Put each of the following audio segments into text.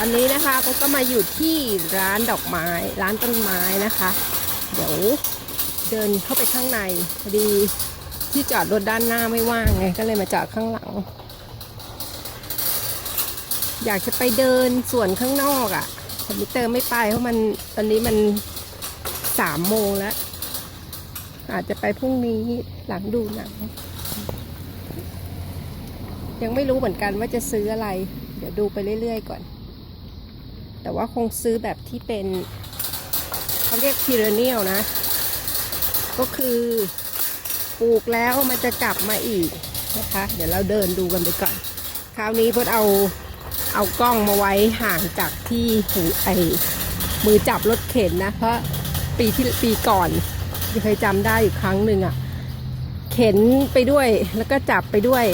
ตอนนี้นะคะก็ก็มาอยู่ที่ร้านดอกไม้ร้านต้นไม้นะคะ เดี๋ยวเดินเข้าไปข้างในพอดีที่จอดรถด้านหน้าไม่ว่างไงก็เลยมาจอดข้างหลัง อยากจะไปเดินสวนข้างนอกอะ่ะแต่มิเตอร์ไม่ไปเพราะมันตอนนี้มันสามโมงแล้ว อาจจะไปพรุ่งนี้หลังดูหนังยังไม่รู้เหมือนกันว่าจะซื้ออะไร เดี๋ยวดูไปเรื่อยๆก่อน แต่ว่าคงซื้อแบบที่เป็นเขาเรียกพีเรเนียลนะ ก็คือปลูกแล้วมันจะกลับมาอีกนะคะ เดี๋ยวเราเดินดูกันไปก่อน คราวนี้พดเอาเอากล้องมาไว้ห่างจากที่หูไอมือจับรถเข็นนะ เพราะปีที่ปีก่อนเคยจำได้อยู่ครั้งหนึ่งอะเข็นไปด้วยแล้วก็จับไปด้วย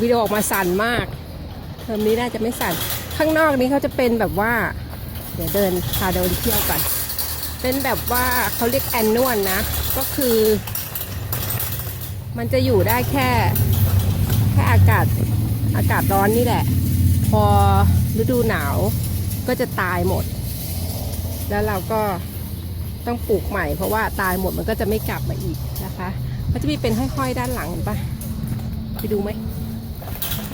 วิดีโอออกมาสั่นมาก เทอมนี้น่าจะไม่สั่น ข้างนอกนี้เขาจะเป็นแบบว่า เดี๋ยวเดินพาเดินเที่ยวกันเป็นแบบว่าเขาเรียกแอนนวลนะ ก็คือ มันจะอยู่ได้แค่ แค่อากาศอากาศร้อนนี่แหละ พอฤดูหนาวก็จะตายหมด แล้วเราก็ต้องปลูกใหม่ เพราะว่าตายหมดมันก็จะไม่กลับมาอีกนะคะก็จะมีเป็นห้อยๆด้านหลังเห็นปะไปดูไหม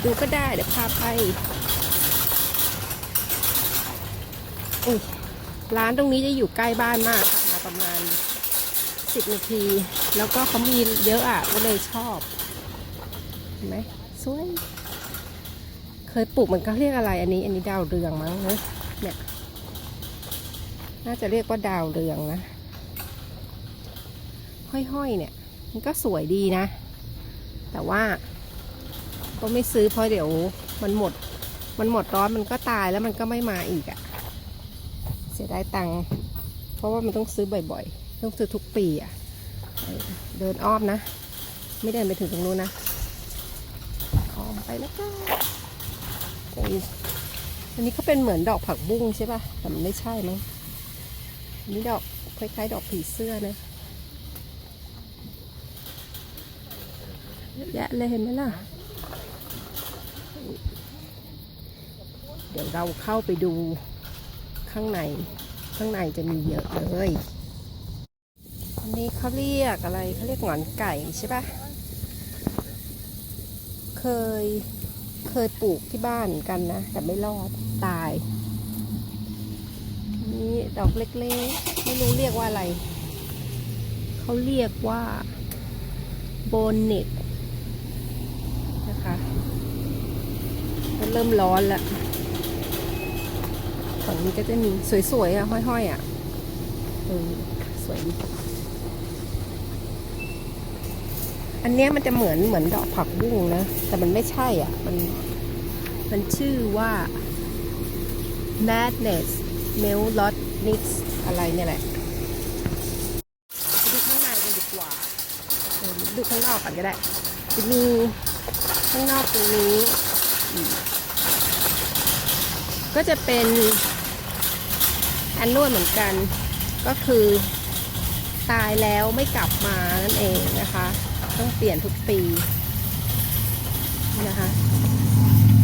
ดูก็ได้เดี๋ยวพาไป อุ๊ยร้านตรงนี้จะอยู่ใกล้บ้านมากขับมาประมาณ10นาที แล้วก็เขามีเยอะอะก็เลยชอบเห็นไหมสวย เคยปลูกมันก็เรียกอะไรอันนี้ อันนี้ดาวเรืองมั้งเนอะเนี่ยน่าจะเรียกว่าดาวเรืองนะห้อยๆเนี่ย มันก็สวยดีนะ แต่ว่า ก็ไม่ซื้อเพราะเดี๋ยวมันหมด มันหมดร้อนมันก็ตายแล้วมันก็ไม่มาอีกอะ่ะ เสียดายตังค์เพราะว่ามันต้องซื้อบ่อยๆ ต้องซื้อทุกปีอะ่ะ เดินอ้อมนะ ไม่เดินไปถึงตรงนู้นนะอ้อมไปแล้วก็อันนี้เขาเป็นเหมือนดอกผักบุ้งใช่ปะ่ะ แต่มันไม่ใช่มั้งอันนี่ดอกคล้ายๆ ดอกผีเสื้อนะเยอะแยะเลยเห็นไหมล่ะ เดี๋ยวเราเข้าไปดู ข้างใน ข้างในจะมีเยอะเลยอันนี้เขาเรียกอะไรเขาเรียกหงอนไก่ใช่ปะเคยเคยปลูกที่บ้านกันนะ แต่ไม่รอดตาย นี่ดอกเล็กๆ ไม่รู้เรียกว่าอะไร เขาเรียกว่าโบนเน็ตนะคะเริ่มร้อนแล้ว ฝั่งนี้ก็จะมีสวยๆอะห้อยๆอะเออสวยดีอันเนี้ยมันจะเหมือนเหมือนดอกผักบุ้งนะ แต่มันไม่ใช่อะ มันมันชื่อว่า madness melot nix อะไรเนี่ยแหละดูข้างในกันดีกว่าดูข้างนอกก่อนก็ได้ จะมีข้างนอกตรงนี้ ก็จะเป็น อันนวดเหมือนกันก็คือตายแล้วไม่กลับมานั่นเองนะคะ ต้องเปลี่ยนทุกปีนะคะ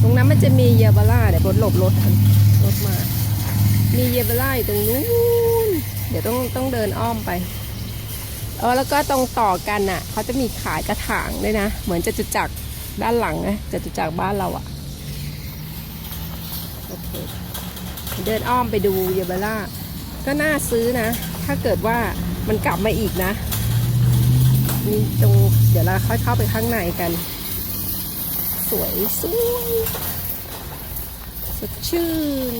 ตรงนั้นมันจะมีเยาบาร่าเดี๋ยวบดหลบรถรถมา มีเยาบาร่าอยู่ตรงนู้นเดี๋ยวต้องต้องเดินอ้อมไปเออแล้วก็ตรงต่อกันน่ะเขาจะมีขายกระถางด้วยนะ เหมือนจะจุจักรด้านหลังนะจะจุจักรบ้านเราอะโอเค เดินอ้อมไปดูเยาบาร่าก็น่าซื้อนะ ถ้าเกิดว่ามันกลับมาอีกนะมีตรงเดี๋ยวเราค่อยเข้าไปข้างในกัน สวยสวยสดชื่น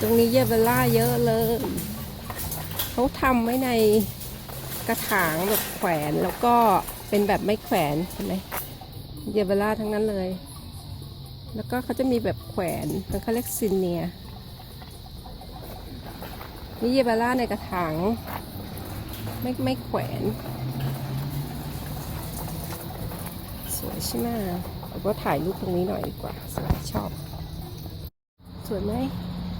ตรงนี้เยาบาร่าเยอะเลย เขาทำไว้ในกระถางแบบแขวนแล้วก็เป็นแบบไม่แขวนเห็นไหมเยาบาร่าทั้งนั้นเลย แล้วก็เขาจะมีแบบแขวนมันเขาเรียกซินเนียนี่เยบาร่าในกระถางไม่ไม่แขวน สวยใช่ไหมเราก็ถ่ายรูปตรงนี้หน่อยดีกว่าสวยชอบ สวยไหม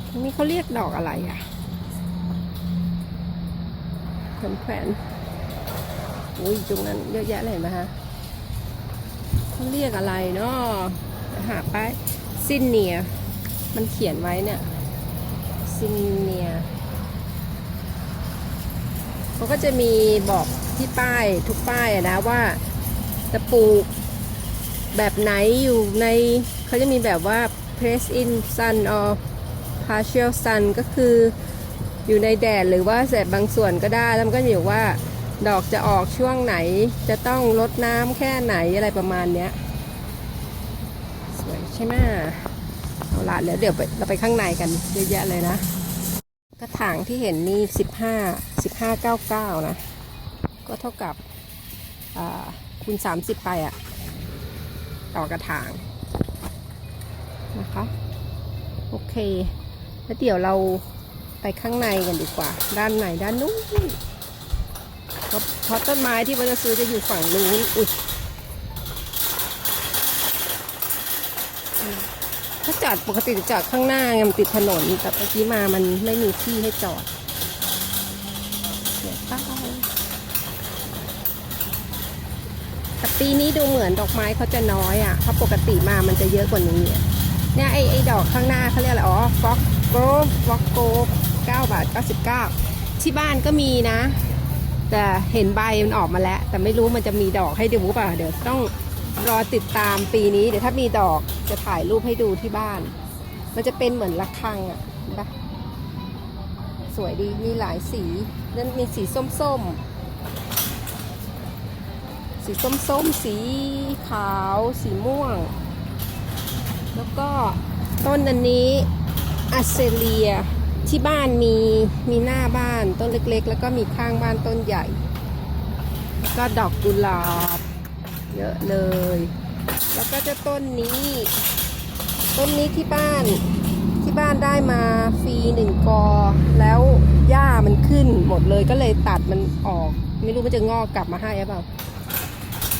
ตรงนี้เขาเรียกดอกอะไรอะแขวนแขวนอุ้ยตรงนั้นเยอะแยะเลยไหมคะเขาเรียกอะไรเนาะ หาป้ายซินเนีย มันเขียนไว้เนี่ยซินเนียเขาก็จะมีบอกที่ป้ายทุกป้ายนะว่าจะปลูกแบบไหนอยู่ในเขาจะมีแบบว่า press in sun or partial sun ก็คืออยู่ในแดดหรือว่าแสบบางส่วนก็ได้แล้วมันก็จะอยู่ว่าดอกจะออกช่วงไหนจะต้องลดน้ำแค่ไหนอะไรประมาณเนี้ย ใช่ไหมเอาละเดี๋ยวเดี๋ยวไปเราไปข้างในกันเยอะแยะเลยนะ กระถางที่เห็นนี่สิบห้าสิบห้าเก้าเก้านะ ก็เท่ากับคูณสามสิบไปอะต่อกระถางนะคะโอเค แล้วเดี๋ยวเราไปข้างในกันดีกว่า ด้านไหนด้านนู้นเพราะเพราะต้นไม้ที่ว่าจะซื้อจะอยู่ฝั่งนู้นอุ้ย ถ้าจอดปกติจะจอดข้างหน้าไงมันติดถนนแต่เมื่อกี้มามันไม่มีที่ให้จอดเดี๋ยวป้าแต่ปีนี้ดูเหมือนดอกไม้เขาจะน้อยอะเพราะปกติมามันจะเยอะกว่านี้เนี่ยไอไอดอกข้างหน้าเขาเรียกอะไรอ๋อฟ็อกโกฟ็อกโก9บาท99ที่บ้านก็มีนะ แต่เห็นใบมันออกมาแล้ว แต่ไม่รู้มันจะมีดอกให้ดูเปล่าเดี๋ยวต้อง รอติดตามปีนี้เดี๋ยวถ้ามีดอกจะถ่ายรูปให้ดูที่บ้าน มันจะเป็นเหมือนระฆังอะเห็นปะสวยดีมีหลายสีนั่นมีสีส้มๆสีส้มๆสีขาว สีม่วง แล้วก็ต้นอันนี้อัสเซเลียที่บ้านมีมีหน้าบ้านต้นเล็กๆ แล้วก็มีข้างบ้านต้นใหญ่แล้วก็ดอกกุหลาบ เยอะเลย แล้วก็จะต้นนี้ ต้นนี้ที่บ้านที่บ้านได้มาฟรีหนึ่งกอ แล้วหญ้ามันขึ้นหมดเลยก็เลยตัดมันออก ไม่รู้มันจะงอกกลับมาให้หรือเปล่า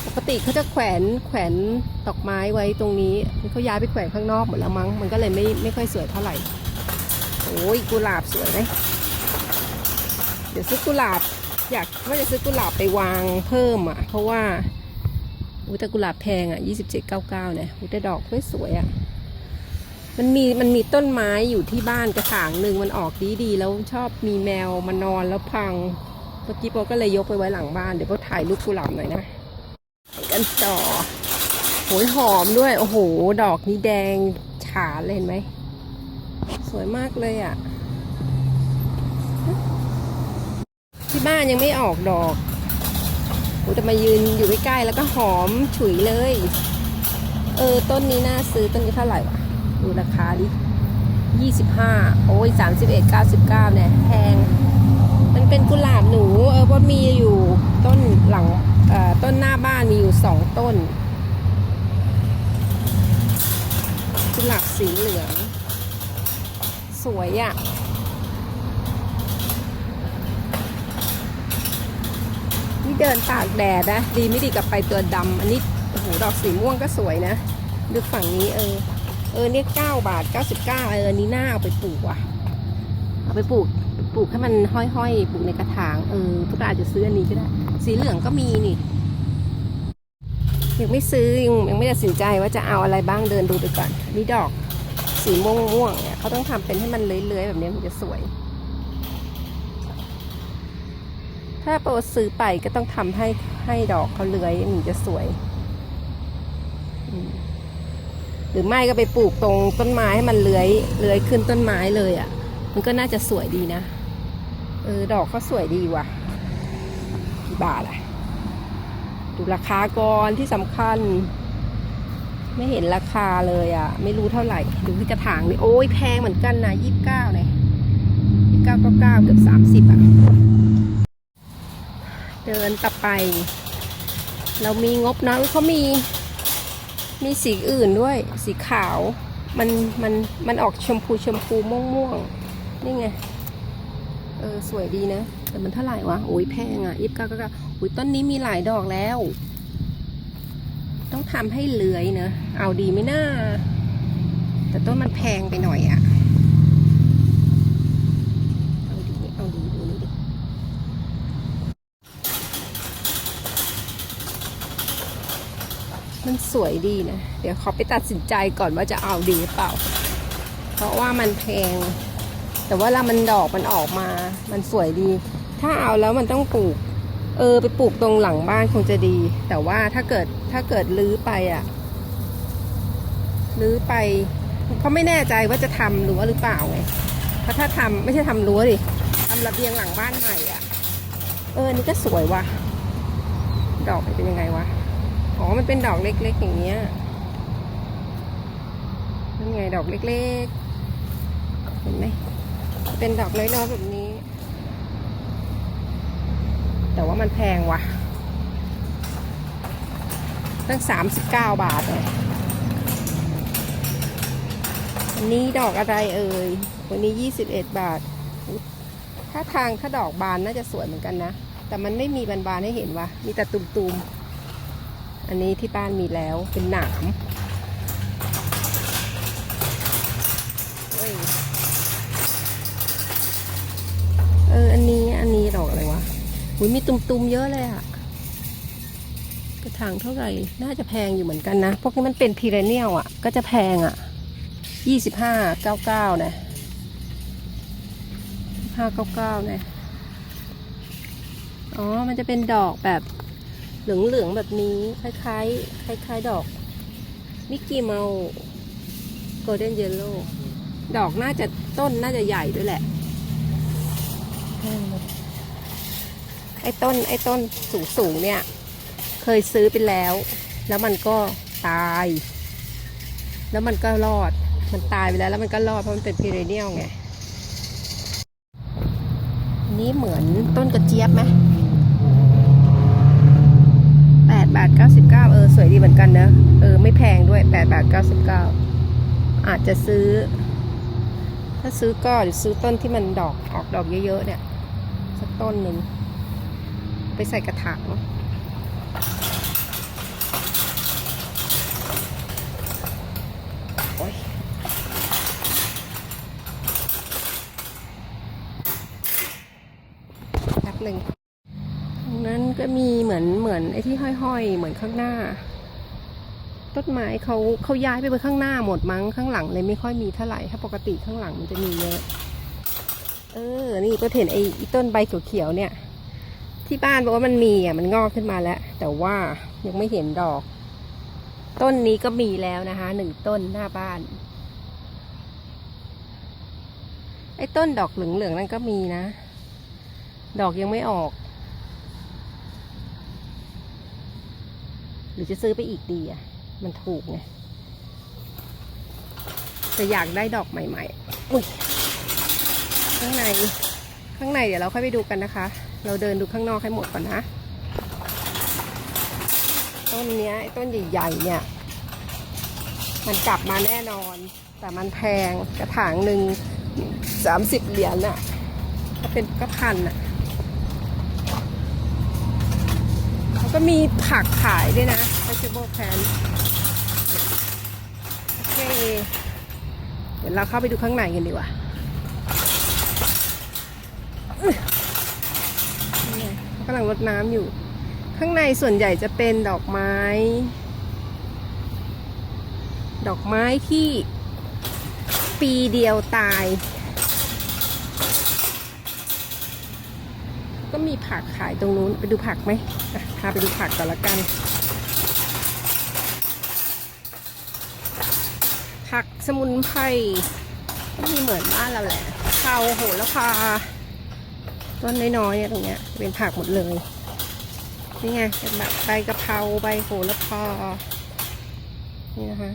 ปกติเขาจะแขวนแขวนดอกไม้ไว้ตรงนี้เขาย้ายไปแขวนข้างนอกหมดแล้วมั้งมันก็เลยไม่ไม่ค่อยสวยเท่าไหร่โอ้ยกุหลาบสวยไหมเดี๋ยวซื้อกุหลาบอยากว่าจะซื้อกุหลาบไปวางเพิ่มอะ เพราะว่า อุ้ยแต่กุหลาบแพงอะยี่สิบเจ็ดเก้าเก้าเนี่ยอุ้ยแต่ดอกสวยอะ มันมีมันมีต้นไม้อยู่ที่บ้านกระถางหนึ่งมันออกดีดีแล้วชอบมีแมวมานอนแล้วพัง เมื่อกี้โปก็เลยยกไปไว้หลังบ้านเดี๋ยวโปถ่ายรูปกุหลาบหน่อยนะกันต่อโหยหอมด้วย โอ้โห ดอกนี้แดงฉานเลยเห็นไหม สวยมากเลยอะ ที่บ้านยังไม่ออกดอก โหแต่มายืนอยู่ใกล้ๆแล้วก็หอมฉุยเลย เออ ต้นนี้น่าซื้อต้นนี้เท่าไหร่วะ ดูราคาดิยี่สิบห้าโอ้ยสามสิบเอ็ดเก้าสิบเก้าเนี่ยแพง มันเป็นกุหลาบหนู เออว่ามีอยู่ต้นหลังเอ่อต้นหน้าบ้านมีอยู่สองต้น กุหลาบสีเหลือง สวยอะ่ะ เดินตากแดดนะ ดีไม่ดีกับไปตัวดำอันนี้โอ้โหดอกสีม่วงก็สวยนะดูฝั่งนี้เออ เออเนี่ยเก้าบาทเก้าสิบเก้าเออนี้หน่าเอาไปปลูกว่ะ เอาไปปลูกปลูกให้มันห้อยๆปลูกในกระถางเออพวกเราอาจจะซื้ออันนี้ก็ได้ สีเหลืองก็มีนี่ยังไม่ซื้อยังยังไม่ตัดสินใจว่าจะเอาอะไรบ้างเดินดูไปก่อนมีดอกสีม่วงม่วงเนี่ยเขาต้องทำเป็นให้มันเลื้อยๆแบบนี้มันจะสวย ถ้าโปรซื้อไปก็ต้องทำให้ให้ดอกเขาเลื้อยมันจะสวย หรือไม่ก็ไปปลูกตรงต้นไม้ให้มันเลื้อยเลื้อยขึ้นต้นไม้เลยอะ่ะ มันก็น่าจะสวยดีนะ เออ ดอกเขาสวยดีว่ะ กี่บาทอะดูราคาก่อนที่สำคัญ ไม่เห็นราคาเลยอะไม่รู้เท่าไหร่ ดูที่กระถางนี่โอ้ยแพงเหมือนกันนะยี่สิบเก้าเนี่ยยี่สิบเก้าเก้าเก้าเกือบสามสิบอะ เดินต่อไป เรามีงบน้อยเขามี มีสีอื่นด้วย สีขาว มัน มัน มันออกชมพูชมพูม่วงม่วงนี่ไง เออ สวยดีนะ แต่มันเท่าไหร่วะ โอ้ยแพงอะยิบก้าก็โอ้ยต้นนี้มีหลายดอกแล้ว ต้องทำให้เลื้อยนะ เอาดีไหมนะ่า แต่ต้นมันแพงไปหน่อยอะ เอาดีนี่เอาดีดูนี่ดิ มันสวยดีนะ เดี๋ยวขอไปตัดสินใจก่อนว่าจะเอาดีหรือเปล่า เพราะว่ามันแพง แต่ว่าเวลามันดอกมันออกมา มันสวยดี ถ้าเอาแล้วมันต้องปลูก เออ ไปปลูกตรงหลังบ้านคงจะดี แต่ว่าถ้าเกิดถ้าเกิดรื้อไปอะรื้อไปเขาไม่แน่ใจว่าจะทำรั้วหรือเปล่าไงเพราะถ้าทำไม่ใช่ทำรั้วดิทำระเบียงหลังบ้านใหม่อะ เออนี่ก็สวยว่ะ ดอกเป็นยังไงวะ อ๋อ มันเป็นดอกเล็ก ๆ อย่างเงี้ยนั่นไงดอกเล็ก ๆ เห็นไหม เป็นดอกน้อยๆแบบนี้ แต่ว่ามันแพงว่ะ ตั้งสามสิบเก้าบาทเลยอันนี้ดอกอะไรเอ่ย วันนี้ยี่สิบเอ็ดบาท ถ้าทางถ้าดอกบานน่าจะสวยเหมือนกันนะ แต่มันไม่มีบานๆให้เห็นว่ะ มีแต่ตุ่มๆ อันนี้ที่บ้านมีแล้วเป็นหนามเฮ้ยเออ อันนี้อันนี้ดอกอะไรวะหุยมีตุ่มๆเยอะเลยอะกระถางเท่าไหร่ น่าจะแพงอยู่เหมือนกันนะ พวกนี้มันเป็นพีเรเนียลอะก็จะแพงอะยี่สิบห้าเก้าเก้านะห้าเก้าเก้านะอ๋อ มันจะเป็นดอกแบบ เหลืองๆแบบนี้ คล้ายๆ คล้าย ๆ ดอกมิกกี้เมาโกลเด้นเยลโล่ดอกน่าจะต้นน่าจะใหญ่ด้วยแหละ ไอ้ต้นไอ้ต้นสูงสูงๆเนี่ย เคยซื้อไปแล้ว แล้วมันก็ตาย แล้วมันก็รอด มันตายไปแล้ว แล้วมันก็รอดเพราะมันเป็นพีเรเนียลไงนนี้เหมือนต้นกระเจี๊ยบไหม 99 เออ สวยดีเหมือนกันนะ เออ ไม่แพงด้วย8บาท99 อาจจะซื้อ ถ้าซื้อก็หรือซื้อต้นที่มันดอกออกดอกเยอะๆเนี่ย สักต้นหนึ่ง ไปใส่กระถาง มือนเหมือนไอ้ที่ห้อยๆ เหมือนข้างหน้า ต้นไม้เขาเขาย้ายไปไว้ข้างหน้าหมดมั้งข้างหลังเลยไม่ค่อยมีเท่าไหร่ถ้าปกติข้างหลังมันจะมีเยอะ เออ นี่ก็เห็นไอ้ไอ้ต้นใบเขียวๆเนี่ย ที่บ้านบอกว่ามันมีอะมันงอกขึ้นมาแล้ว แต่ว่ายังไม่เห็นดอก ต้นนี้ก็มีแล้วนะคะหนึ่งต้นหน้าบ้านไอ้ต้นดอกเหลืองๆนั่นก็มีนะ ดอกยังไม่ออก หรือจะซื้อไปอีกดีอะ มันถูกไงแต่อยากได้ดอกใหม่ๆ อุ้ย ข้างใน ข้างในเดี๋ยวเราค่อยไปดูกันนะคะ เราเดินดูข้างนอกให้หมดก่อนนะ ต้นเนี้ยต้นใหญ่ๆเนี่ย มันกลับมาแน่นอน แต่มันแพงกระถางหนึ่งสามสิบเหรียญน่ะก็เป็นก็พันน่ะแล้ว ก็มีผักขายด้วยนะ vegetable plant โอเค เดี๋ยวเราเข้าไปดูข้างในกันดีกว่าเขากำลังรดน้ำอยู่ ข้างในส่วนใหญ่จะเป็นดอกไม้ ดอกไม้ที่ปีเดียวตาย ก็มีผักขายตรงนู้น ไปดูผักไหม พาไปดูผักก่อนละกัน ผักสมุนไพรก็มีเหมือนบ้านเราแหละเผาโหระพาต้นน้อยๆเนี่ยตรงเนี้ยเป็นผักหมดเลย นี่ไงเป็นแบบใบกะเพราใบโหระพานี่นะคะ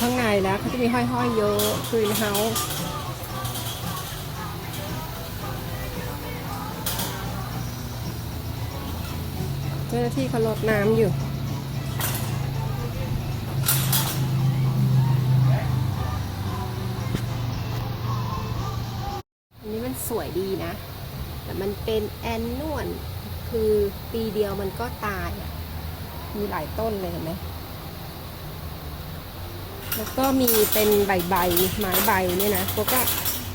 ข้างในแล้วเขาจะมีห้อยๆเยอะคืนเฮา จ้าหน้าที่เขาลดน้ำอยู่ อันนี้มันสวยดีนะ แต่มันเป็นแอนนวลคือปีเดียวมันก็ตายอะ มีหลายต้นเลยเห็นไหมแล้วก็มีเป็นใบใบไม้ใบเนี่ยนะก็ก็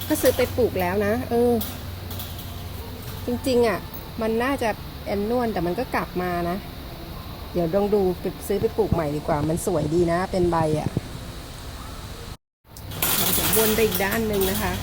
ก็ซื้อไปปลูกแล้วนะ เออ จริง ๆ อะ มันน่าจะ แอนนวลแต่มันก็กลับมานะ เดี๋ยวลองดูไปซื้อไปปลูกใหม่ดีกว่า มันสวยดีนะ เป็นใบอะ่ะเราจะวนไปอีกด้านหนึ่งนะคะ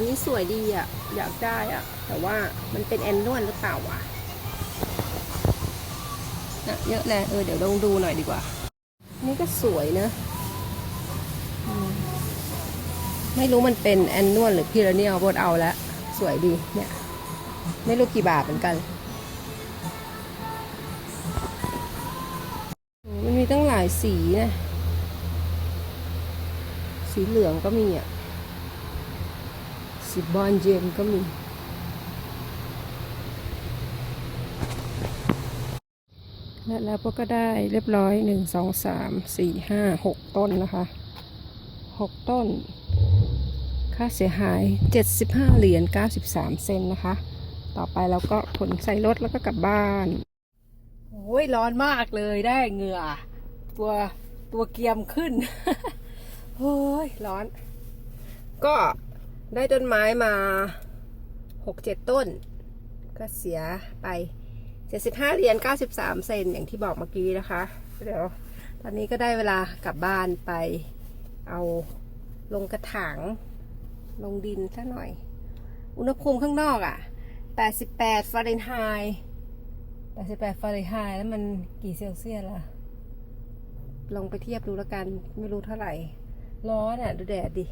อันนี้สวยดีอะ อยากได้อะ แต่ว่ามันเป็นแอนนวลหรือเปล่าวะน่ะเยอะเลยเออเดี๋ยวลองดูหน่อยดีกว่า นี่ก็สวยนะอืมไม่รู้มันเป็นแอนนวลหรือพิเรเนียลบดเอาแล้ว สวยดีเนี่ย ไม่รู้กี่บาทเหมือนกัน มันมีตั้งหลายสีนะ สีเหลืองก็มีอะ สีบบอลเจมก็มี และแล้วพวกก็ได้เรียบร้อยหนึ่งสองสามสี่ห้าหกต้นนะคะหกต้น ค่าเสียหายเจ็ดสิบห้าเหรียญเก้าสิบสามเซนนะคะ ต่อไปเราก็ขนใส่รถแล้วก็กลับบ้านโอ้ยร้อนมากเลยได้เหงื่อ ตัวตัวเกียมขึ้น โอ้ยร้อน ก็ ได้ต้นไม้มาหกเจ็ดต้น ก็เสียไปเจ็ดสิบห้าเหรียญเก้าสิบสามเซนอย่างที่บอกเมื่อกี้นะคะ เดี๋ยว ตอนนี้ก็ได้เวลากลับบ้านไปเอาลงกระถางลงดินซะหน่อย อุณหภูมิข้างนอกอะ่ะ88ฟาเรนไฮต์88ฟาเรนไฮต์แล้วมันกี่เซลเซียสล่ะ ลองไปเทียบดูแล้วกันไม่รู้เท่าไหร่ ร้อนอะ่ะ ดูแดดดิ